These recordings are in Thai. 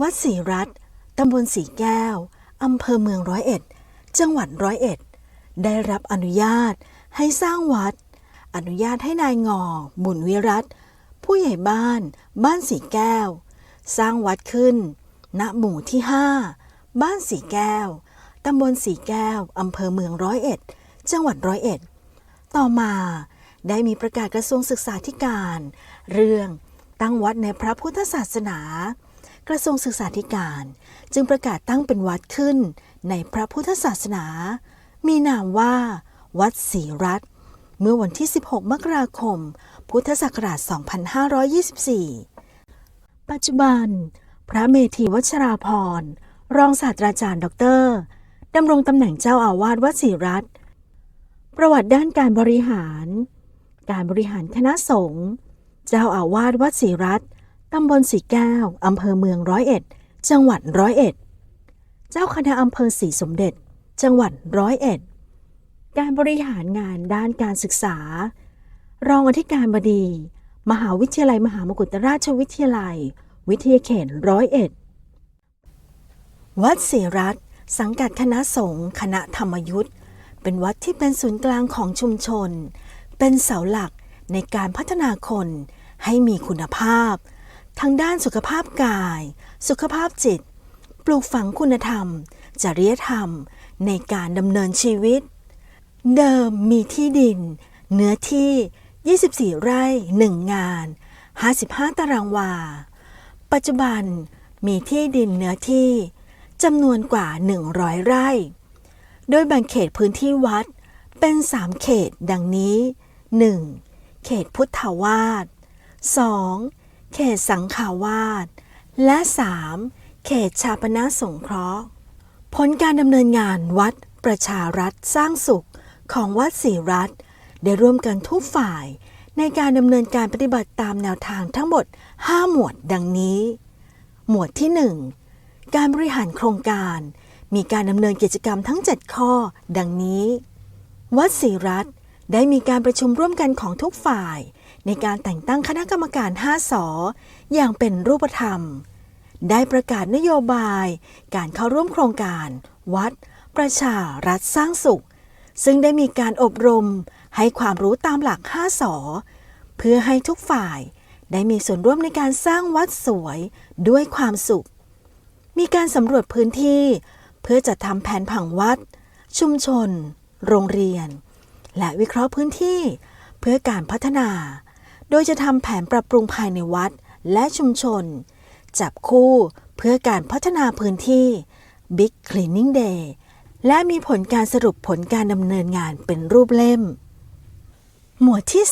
วัดศรีรัตน์ตำบลสีแก้ว อำเภอเมืองร้อยเอ็ด จังหวัดร้อยเอ็ด ได้รับอนุญาตให้สร้างวัด อนุญาตให้นายงอบุญวิรัตผู้ใหญ่บ้าน บ้านสีแก้ว สร้างวัดขึ้น ณ หมู่ที่ 5 บ้านสีแก้ว ตำบลสีแก้ว อำเภอเมืองร้อยเอ็ด จังหวัดร้อยเอ็ด ต่อมาได้มีประกาศกระทรวงศึกษาธิการ เรื่องตั้งวัดในพระพุทธศาสนา กระทรวงศึกษาธิการ จึงประกาศตั้งเป็นวัดขึ้นในพระพุทธศาสนา มีนามว่า วัดศรีรัตเมื่อวันที่ 16 มกราคม พุทธศักราช 2524 ปัจจุบัน พระเมธีวัชราพร รองศาสตราจารย์ด็อกเตอร์ดำรงตำแหน่งเจ้าอาวาสวัดศรีรัตประวัติด้านการบริหาร การบริหารคณะสงฆ์ เจ้าอาวาสวัดศรีรัตน์ ตำบลสีแก้ว อำเภอเมืองร้อยเอ็ด จังหวัดร้อยเอ็ด เจ้าคณะอำเภอศรีสมเด็จ จังหวัดร้อยเอ็ด การบริหารงานด้านการศึกษา รองอธิการบดี มหาวิทยาลัยมหามกุฏราชวิทยาลัย วิทยาเขตร้อยเอ็ด วัดศรีรัตน์สังกัดคณะสงฆ์คณะธรรมยุทธ์เป็นวัดที่เป็นศูนย์กลางของชุมชน เป็นเสาหลักในการพัฒนาคนให้มีคุณภาพ ทั้งด้านสุขภาพกาย สุขภาพจิต ปลูกฝังคุณธรรม จริยธรรม ในการดำเนินชีวิต เดิมมีที่ดิน เนื้อที่ 24 ไร่ 1 งาน 55 ตารางวา ปัจจุบันมีที่ดินเนื้อที่จำนวนกว่า 100 ไร่ โดยแบ่งเขตพื้นที่วัดเป็น 3 เขตดังนี้ 1. เขตพุทธาวาส 2. เขตสังขาวาสและ 3. เขตชาปนาสงเคราะห์ ผลการดำเนินงานวัดประชารัฐสร้างสุขของวัดศรีรัตน์ได้ร่วมกันทุกฝ่าย ในการดำเนินการปฏิบัติตามแนวทางทั้งหมด 5 หมวดดังนี้ หมวดที่ 1 การบริหารโครงการ มีการดำเนินกิจกรรมทั้ง 7 ข้อ ดังนี้ วัดศรีรัตน์ได้มีการประชุมร่วมกันของทุกฝ่าย ในการแต่งตั้งคณะกรรมการ 5 สออย่างเป็นรูปธรรม ได้ประกาศนโยบาย การเข้าร่วมโครงการ วัด ประชารัฐสร้างสุข ซึ่งได้มีการอบรมให้ความรู้ตามหลัก 5 สอเพื่อให้ทุกฝ่ายได้มีส่วนร่วมในการสร้างวัดสวยด้วยความสุข มีการสำรวจพื้นที่ เพื่อจัดทำแผนผังวัด ชุมชน โรงเรียน และวิเคราะห์พื้นที่ เพื่อการพัฒนา โดยจะทำแผนปรับปรุงภายในวัดและชุมชน จับคู่เพื่อการพัฒนาพื้นที่ Big Cleaning Day และมีผลการสรุปผลการดำเนินงานเป็นรูปเล่ม หมวดที่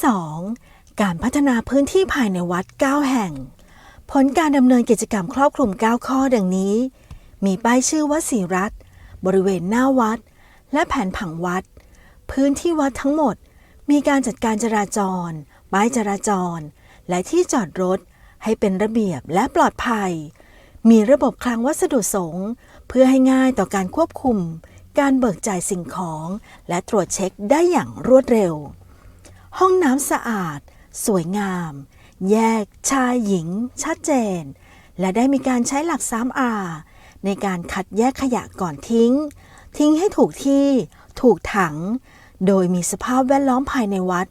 2 การพัฒนาพื้นที่ภายในวัด 9 แห่ง ผลการดำเนินกิจกรรมครอบคลุม 9 ข้อดังนี้ มีป้ายชื่อวัดศรีรัตบริเวณหน้าวัด และแผนผังวัด พื้นที่วัดทั้งหมด มีการจัดการจราจร ป้ายจราจร และที่จอดรถให้เป็นระเบียบและปลอดภัย มีระบบคลังวัสดุสงฆ์เพื่อให้ง่ายต่อการควบคุม การเบิกจ่ายสิ่งของและตรวจเช็คได้อย่างรวดเร็ว ห้องน้ำสะอาด สวยงาม แยกชายหญิง ชัดเจน และได้มีการใช้หลัก 3R ในการคัดแยกขยะก่อนทิ้ง ทิ้งให้ถูกที่ ถูกถัง โดยมีสภาพแวดล้อมภายในวัด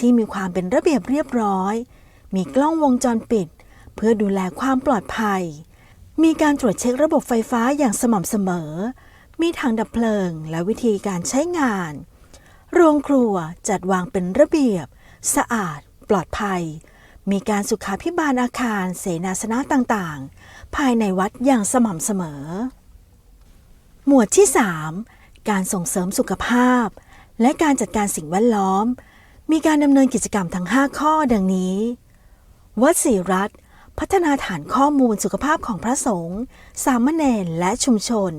ที่มีความเป็นระเบียบเรียบร้อย มีกล้องวงจรปิด เพื่อดูแลความปลอดภัย มีการตรวจเช็คระบบไฟฟ้าอย่างสม่ำเสมอ มีถังดับเพลิงและวิธีการใช้งาน โรงครัวจัดวางเป็นระเบียบ สะอาด ปลอดภัย มีการสุขาพิบาลอาคารเสนาสนะต่างๆ ภายในวัดอย่างสม่ำเสมอ หมวดที่ 3 การส่งเสริมสุขภาพ และการจัดการสิ่งแวดล้อม มีการดำเนินกิจกรรมทั้ง 5 ข้อดังนี้ วัดศรีรัตน์พัฒนาฐานข้อมูลสุขภาพของพระสงฆ์สามเณรและชุมชน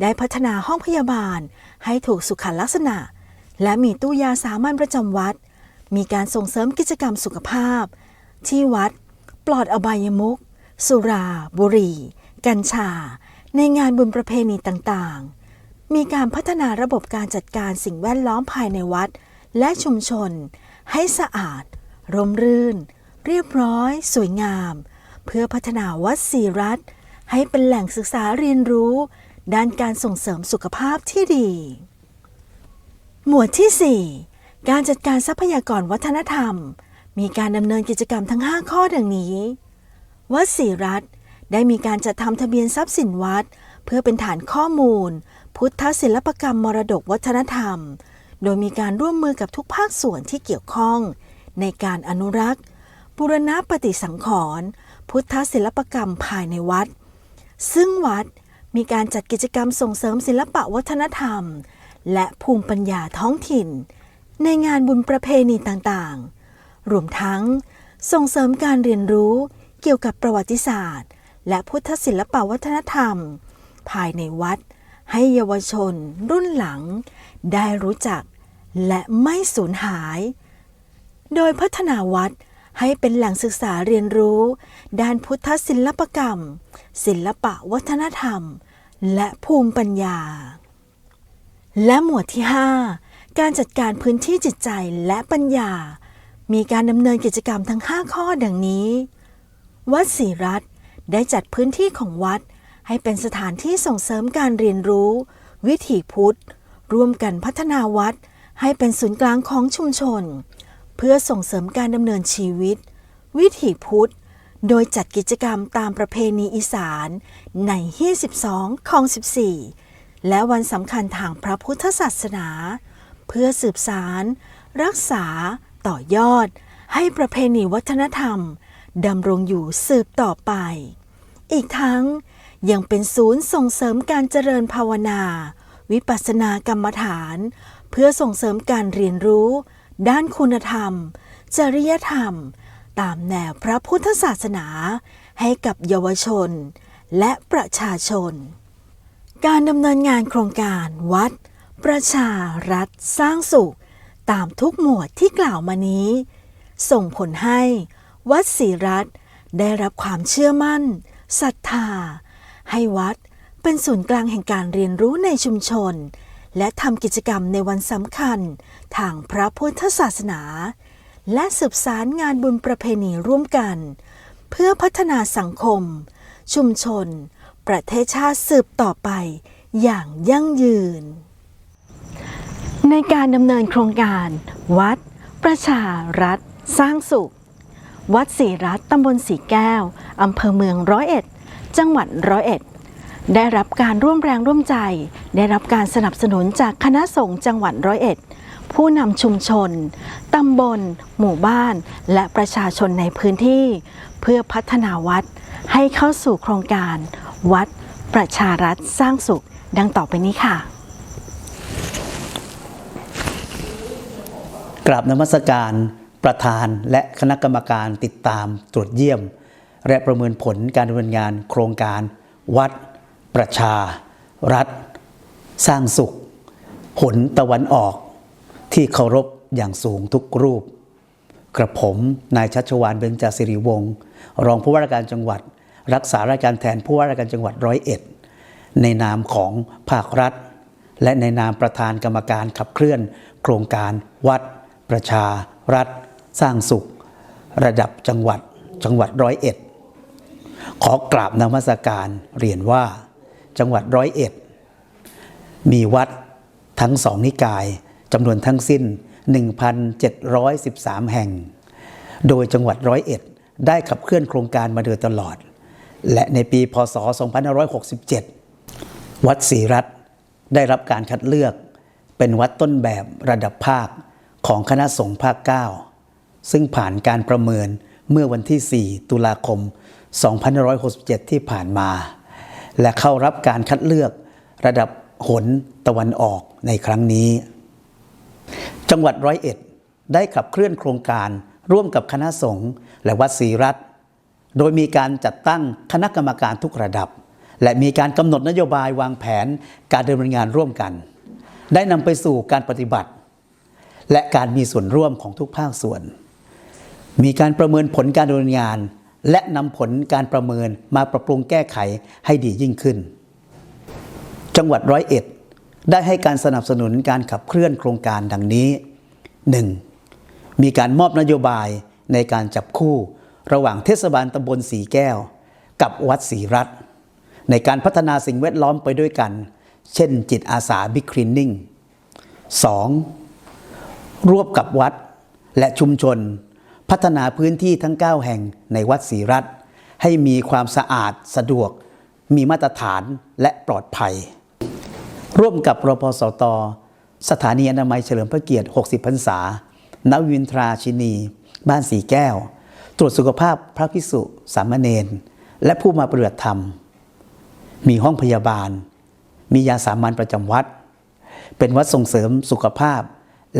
ได้พัฒนาห้องพยาบาลให้ถูกสุขลักษณะ และมีตู้ยาสามัญประจำวัด มีการส่งเสริมกิจกรรมสุขภาพ ที่วัด ปลอดอบายมุขสุรา บุหรี่ กัญชา ในงานบุญประเพณีต่างๆ มีการพัฒนาระบบการจัดการสิ่งแวดล้อมภายในวัด และชุมชน ให้สะอาด ร่มรื่น เรียบร้อย สวยงาม เพื่อพัฒนาวัดศรีรัตน์ให้เป็นแหล่งศึกษาเรียนรู้ ด้านการส่งเสริมสุขภาพที่ดี หมวดที่ 4 การจัดการทรัพยากรวัฒนธรรม มีการดำเนินกิจกรรมทั้ง 5 ข้อดังนี้ วัดศรีรัตน์ได้มีการจัดทำทะเบียนทรัพย์สินวัด เพื่อเป็นฐานข้อมูล พุทธศิลปกรรมมรดกวัฒนธรรม โดยมีการร่วมมือกับทุกภาคส่วนที่เกี่ยวข้อง ในการอนุรักษ์ บูรณปฏิสังขรณ์พุทธศิลปกรรมภายในวัด ซึ่งวัดมีการจัดกิจกรรมส่งเสริมศิลปะวัฒนธรรม และภูมิปัญญาท้องถิ่น ในงานบุญประเพณีต่างๆ รวมทั้งส่งเสริมการเรียนรู้เกี่ยวกับประวัติศาสตร์ และพุทธศิลปวัฒนธรรม ภายในวัดให้เยาวชนรุ่นหลัง ได้รู้จัก และไม่สูญหาย โดยพัฒนาวัดให้เป็นแหล่งศึกษาเรียนรู้ ด้านพุทธศิลปกรรม ศิลปะวัฒนธรรม และภูมิปัญญา และหมวดที่ 5 การจัดการพื้นที่จิตใจและปัญญา มีการดำเนินกิจกรรมทั้ง 5 ข้อดังนี้ วัดศรีรัตน์ได้จัดพื้นที่ของวัด ให้เป็นสถานที่ส่งเสริมการเรียนรู้ วิถีพุทธ ร่วมกันพัฒนาวัด ให้เป็นศูนย์กลางของชุมชน เพื่อส่งเสริมการดำเนินชีวิต วิถีพุทธ โดยจัดกิจกรรมตามประเพณีอีสานใน22ของ 14 และวันสำคัญทางพระพุทธศาสนา เพื่อสืบสาร รักษา ต่อยอด ให้ประเพณีวัฒนธรรมดำรงอยู่สืบต่อไป อีกทั้งยังเป็นศูนย์ส่งเสริมการเจริญภาวนา วิปัสสนากรรมฐาน เพื่อส่งเสริมการเรียนรู้ ด้านคุณธรรม จริยธรรม ตามแนวพระพุทธศาสนา ให้กับเยาวชน และประชาชน การดำเนินงานโครงการวัด ประชารัฐสร้างสุข ตามทุกหมวดที่กล่าวมานี้ ส่งผลให้ วัดศรีรัตได้รับความเชื่อมั่นศรัทธา ให้วัดเป็นศูนย์กลางแห่งการเรียนรู้ในชุมชน และทำกิจกรรมในวันสำคัญ ทางพระพุทธศาสนา และสืบสารงานบุญประเพณีร่วมกัน เพื่อพัฒนาสังคม ชุมชน ประเทศชาติสืบต่อไป อย่างยั่งยืน ในการดำเนินโครงการ วัด ประชารัฐ สร้างสุข วัดศรีรัตน์ตำบลสีแก้วอำเภอเมืองร้อยเอ็ด จังหวัดร้อยเอ็ด ได้รับการร่วมแรงร่วมใจ ได้รับการสนับสนุนจากคณะสงฆ์จังหวัดร้อยเอ็ด ผู้นำชุมชน ตำบล หมู่บ้าน และประชาชนในพื้นที่ เพื่อพัฒนาวัดให้เข้าสู่โครงการ วัด ประชารัฐสร้างสุข ดังต่อไปนี้ค่ะ กราบนมัสการประธานและคณะกรรมการติดตามตรวจเยี่ยม และประเมินผลการดำเนินงานโครงการ วัด ประชารัฐ สร้างสุขผลตะวันออก ที่เคารพอย่างสูงทุกรูป กระผมนายชัชวานเบญจสิริวงศ์รองผู้ว่าราชการจังหวัด รักษาราชการแทนผู้ว่าราชการจังหวัดร้อยเอ็ดในนามของภาครัฐ และในนามประธานกรรมการขับเคลื่อน โครงการวัด ประชา รัฐ สร้างสุข ระดับจังหวัดจังหวัดร้อยเอ็ดขอกราบนมัสการเรียนว่า จังหวัดร้อยเอ็ด มีวัดทั้งสองนิกายจำนวนทั้งสิ้น 1,713 แห่ง โดยจังหวัดร้อยเอ็ดได้ขับเคลื่อนโครงการมาโดยตลอด และในปีพศ 2567 วัดศรีรัตน์ได้รับการคัดเลือก เป็นวัดต้นแบบระดับภาคของคณะสงฆ์ภาค 9 ซึ่งผ่านการประเมินเมื่อวันที่ 4 ตุลาคม 2567 ที่ผ่านมา และเข้ารับการคัดเลือกระดับหนตะวันออกในครั้งนี้ จังหวัดร้อยเอ็ดได้ขับเคลื่อนโครงการร่วมกับคณะสงฆ์และวัดศรีรัตน์โดยมีการจัดตั้งคณะกรรมการทุกระดับ และมีการกำหนดนโยบายวางแผนการดำเนินงานร่วมกัน ได้นำไปสู่การปฏิบัติ และการมีส่วนร่วมของทุกภาคส่วน มีการประเมินผลการดำเนินงาน และนำผลการประเมินมาปรับปรุงแก้ไขให้ดียิ่งขึ้น จังหวัดร้อยเอ็ดได้ให้การสนับสนุนการขับเคลื่อนโครงการดังนี้ 1. มีการมอบนโยบายในการจับคู่ระหว่างเทศบาลตำบลสีแก้ว กับวัดศรีรัตน์ในการพัฒนาสิ่งแวดล้อมไปด้วยกัน เช่นจิตอาสาบิ๊กคลีนนิ่ง 2. ร่วมกับวัดและชุมชน พัฒนาพื้นที่ทั้ง 9 แห่งในวัดศรีรัตน์ให้มีความสะอาดสะดวก มีมาตรฐานและปลอดภัย ร่วมกับรพสต สถานีอนามัยเฉลิมพระเกียรติ 60 พรรษา นวินทราชินี บ้านสีแก้ว ตรวจสุขภาพพระภิกษุ สามเณร และผู้มาปฏิบัติธรรม มีห้องพยาบาล มียาสามัญประจำวัด เป็นวัดส่งเสริมสุขภาพ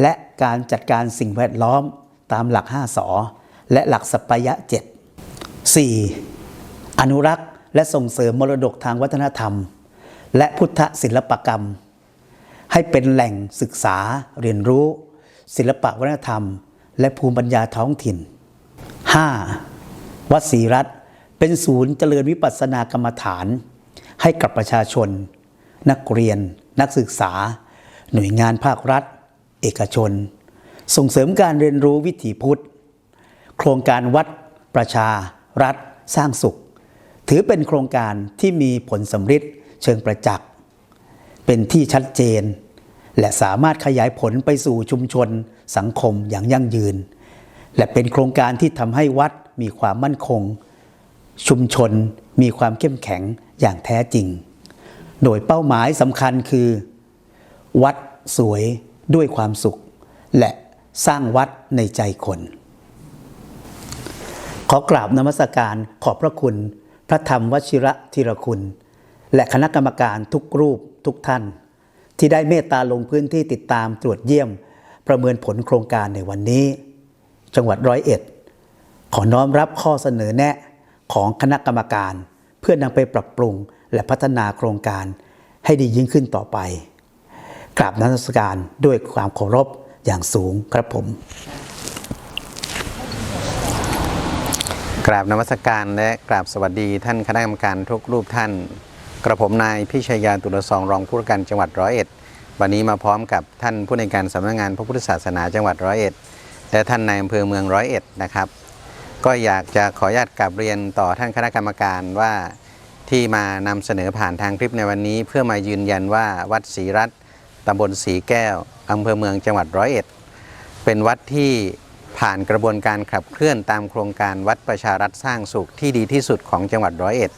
และการจัดการสิ่งแวดล้อม ตามหลัก 5สอและหลักสัปปายะ 7 4. อนุรักษ์และส่งเสริมมรดกทางวัฒนธรรม และพุทธศิลปกรรม ให้เป็นแหล่งศึกษาเรียนรู้ ศิลปะวัฒนธรรม และภูมิปัญญาท้องถิ่น 5. วัดศรีรัตน์เป็นศูนย์เจริญวิปัสสนากรรมฐาน ให้กับประชาชน นักเรียน นักศึกษา หน่วยงานภาครัฐ เอกชน ส่งเสริมการเรียนรู้วิถีพุทธ โครงการวัดประชา รัฐ สร้างสุข ถือเป็นโครงการที่มีผลสำฤทธิ์เชิงประจักษ์ เป็นที่ชัดเจน และสามารถขยายผลไปสู่ชุมชน สังคมอย่างยั่งยืน และเป็นโครงการที่ทำให้วัดมีความมั่นคง ชุมชนมีความเข้มแข็งอย่างแท้จริง โดยเป้าหมายสำคัญคือ วัดสวยด้วยความสุข และ สร้างวัดในใจคน ขอกราบนมัสการขอบพระคุณ พระธรรมวชิระธีรคุณ และคณะกรรมการทุกรูปทุกท่าน ที่ได้เมตตาลงพื้นที่ติดตามตรวจเยี่ยม ประเมินผลโครงการในวันนี้ จังหวัดร้อยเอ็ด ขอน้อมรับข้อเสนอแนะของคณะกรรมการ เพื่อนำไปปรับปรุงและพัฒนาโครงการให้ดียิ่งขึ้นต่อไปกราบนมัสการด้วยความเคารพ อย่างสูงครับผม กราบนมัสการและกราบสวัสดีท่านคณะกรรมการทุกรูปท่าน กระผมนายพิชยาตุลซองรองผู้ว่าการจังหวัดร้อยเอ็ดวันนี้มาพร้อมกับท่านผู้ในการสำนักงานพระพุทธศาสนาจังหวัดร้อยเอ็ดและท่านนายอำเภอเมืองร้อยเอ็ดนะครับ ก็อยากจะขออนุญาตกลับเรียนต่อท่านคณะกรรมการว่าที่มานำเสนอผ่านทางคลิปในวันนี้ เพื่อมายืนยันว่าวัดศรีรัตน์ ตำบลศรีแก้วอำเภอเมืองจังหวัดร้อยเอ็ด เป็นวัดที่ผ่านกระบวนการขับเคลื่อนตามโครงการวัดประชารัฐสร้างสุขที่ดีที่สุดของจังหวัดร้อยเอ็ด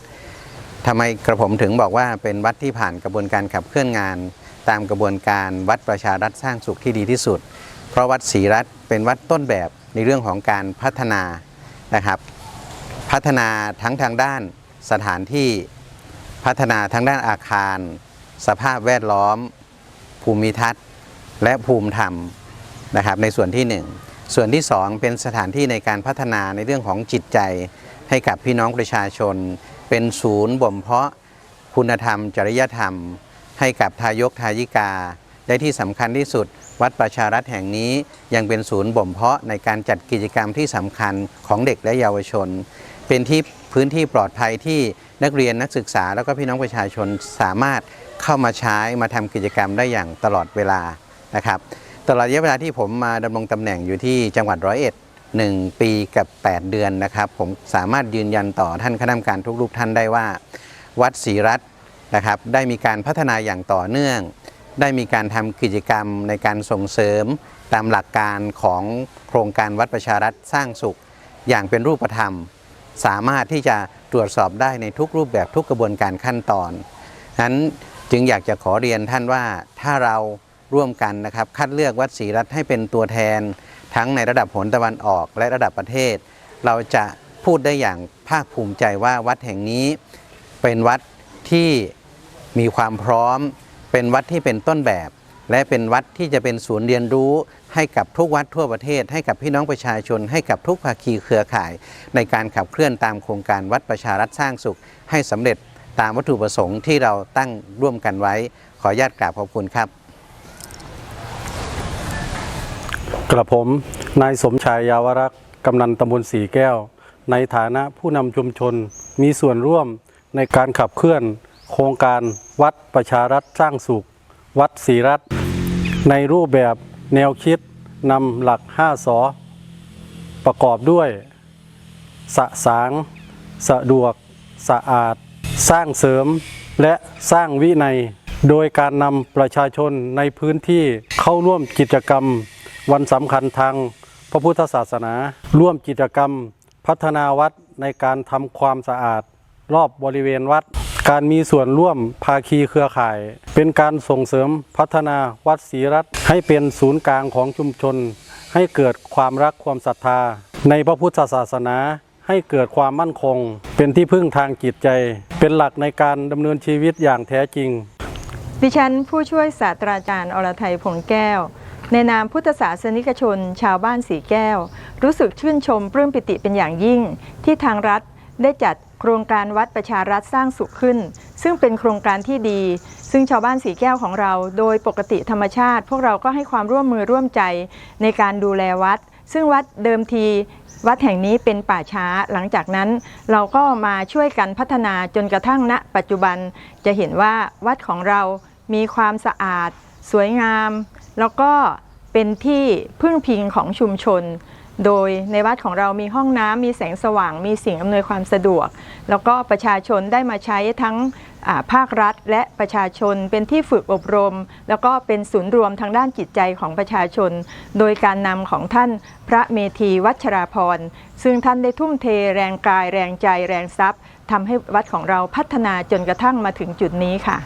ทำไมกระผมถึงบอกว่าเป็นวัดที่ผ่านกระบวนการขับเคลื่อนงาน ตามกระบวนการวัดประชารัฐสร้างสุขที่ดีที่สุด เพราะวัดศรีรัตน์เป็นวัดต้นแบบในเรื่องของการพัฒนานะครับ พัฒนาทั้งทางด้านสถานที่พัฒนาทั้งด้านอาคาร สภาพแวดล้อม ภูมิทัศน์ และภูมิธรรมนะครับในส่วนที่ 1 ส่วนที่ 2 เป็นสถานที่ในการพัฒนาในเรื่องของจิตใจ ให้กับพี่น้องประชาชน เป็นศูนย์บ่มเพาะคุณธรรม จริยธรรม ให้กับทายกทายิกา และที่สำคัญที่สุด วัดประชารัฐแห่งนี้ยังเป็นศูนย์บ่มเพาะในการจัดกิจกรรมที่สำคัญของเด็กและเยาวชน เป็นที่พื้นที่ปลอดภัยที่นักเรียนนักศึกษาแล้วก็พี่น้องประชาชนสามารถ เข้ามาใช้มาทำกิจกรรมได้อย่างตลอดเวลานะครับ ตลอดระยะเวลาที่ผมมาดำรงตำแหน่งอยู่ที่จังหวัดร้อยเอ็ดหนึ่งปีกับ 8 เดือนนะครับ ผมสามารถยืนยันต่อท่านคณะกรรมการทุกรูปท่านได้ว่า วัดศรีรัตน์นะครับได้มีการพัฒนาอย่างต่อเนื่อง ได้มีการทำกิจกรรมในการส่งเสริม ตามหลักการของโครงการวัดประชารัฐสร้างสุข อย่างเป็นรูปธรรม สามารถที่จะตรวจสอบได้ในทุกรูปแบบทุกกระบวนการขั้นตอนนั้น จึงอยากจะขอเรียนท่านว่าถ้าเราร่วมกันนะครับ คัดเลือกวัดศรีรัตน์ให้เป็นตัวแทน ทั้งในระดับผลตะวันออกและระดับประเทศ เราจะพูดได้อย่างภาคภูมิใจว่าวัดแห่งนี้ เป็นวัดที่มีความพร้อม เป็นวัดที่เป็นต้นแบบ และเป็นวัดที่จะเป็นศูนย์เรียนรู้ ให้กับทุกวัดทั่วประเทศ ให้กับพี่น้องประชาชน ให้กับทุกภาคีเครือข่าย ในการขับเคลื่อนตามโครงการวัดประชารัฐสร้างสุขให้สำเร็จ ตามวัตถุประสงค์ที่เราตั้งร่วมกันไว้ ขออนุญาตกราบขอบคุณครับกระผมนายสมชายยาวรักษ์กำนันตำบลสีแก้ว ในฐานะผู้นำชุมชนมีส่วนร่วมในการขับเคลื่อน โครงการวัดประชารัฐสร้างสุข วัดศรีรัตน์ในรูปแบบแนวคิดนำหลัก5สอประกอบด้วย สะสาง สะดวก สะอาด สร้างเสริมและสร้างวินัย โดยการนำประชาชนในพื้นที่เข้าร่วมกิจกรรม วันสำคัญทางพระพุทธศาสนา ร่วมกิจกรรมพัฒนาวัดในการทำความสะอาด รอบบริเวณวัด การมีส่วนร่วมภาคีเครือข่าย เป็นการส่งเสริมพัฒนาวัดศรีรัตน์ให้เป็นศูนย์กลางของชุมชน ให้เกิดความรักความศรัทธา ในพระพุทธศาสนา ให้เกิดความมั่นคง เป็นที่พึ่งทางจิตใจ เป็นหลักในการดำเนินชีวิตอย่างแท้จริง ดิฉันผู้ช่วยศาสตราจารย์อรไทยผลแก้ว ในนามพุทธศาสนิกชน ชาวบ้านสีแก้ว รู้สึกชื่นชมปลื้มปิติเป็นอย่างยิ่ง ที่ทางรัฐได้จัดโครงการวัดประชารัฐสร้างสุขขึ้น ซึ่งเป็นโครงการที่ดี ซึ่งชาวบ้านสีแก้วของเรา โดยปกติธรรมชาติ พวกเราก็ให้ความร่วมมือร่วมใจในการดูแลวัด ซึ่งวัดเดิมที วัดแห่งนี้เป็นป่าช้าหลังจากนั้น เราก็มาช่วยกันพัฒนาจนกระทั่งณ ปัจจุบันจะเห็นว่าวัดของเรามีความสะอาด สวยงาม แล้วก็เป็นที่พึ่งพิงของชุมชน โดยในวัดของเรามีห้องน้ำมีแสงสว่าง มีสิ่งอำนวยความสะดวก แล้วก็ประชาชนได้มาใช้ทั้งอ่าภาครัฐ และประชาชนเป็นที่ฝึกอบรม แล้วก็เป็นศูนย์รวมทางด้านจิตใจของประชาชน โดยการนำของท่านพระเมธีวัชราพรซึ่งท่านได้ทุ่มเทแรงกาย แรงใจ แรงทรัพย์ทำให้วัดของเราพัฒนาจนกระทั่งมาถึงจุดนี้ค่ะ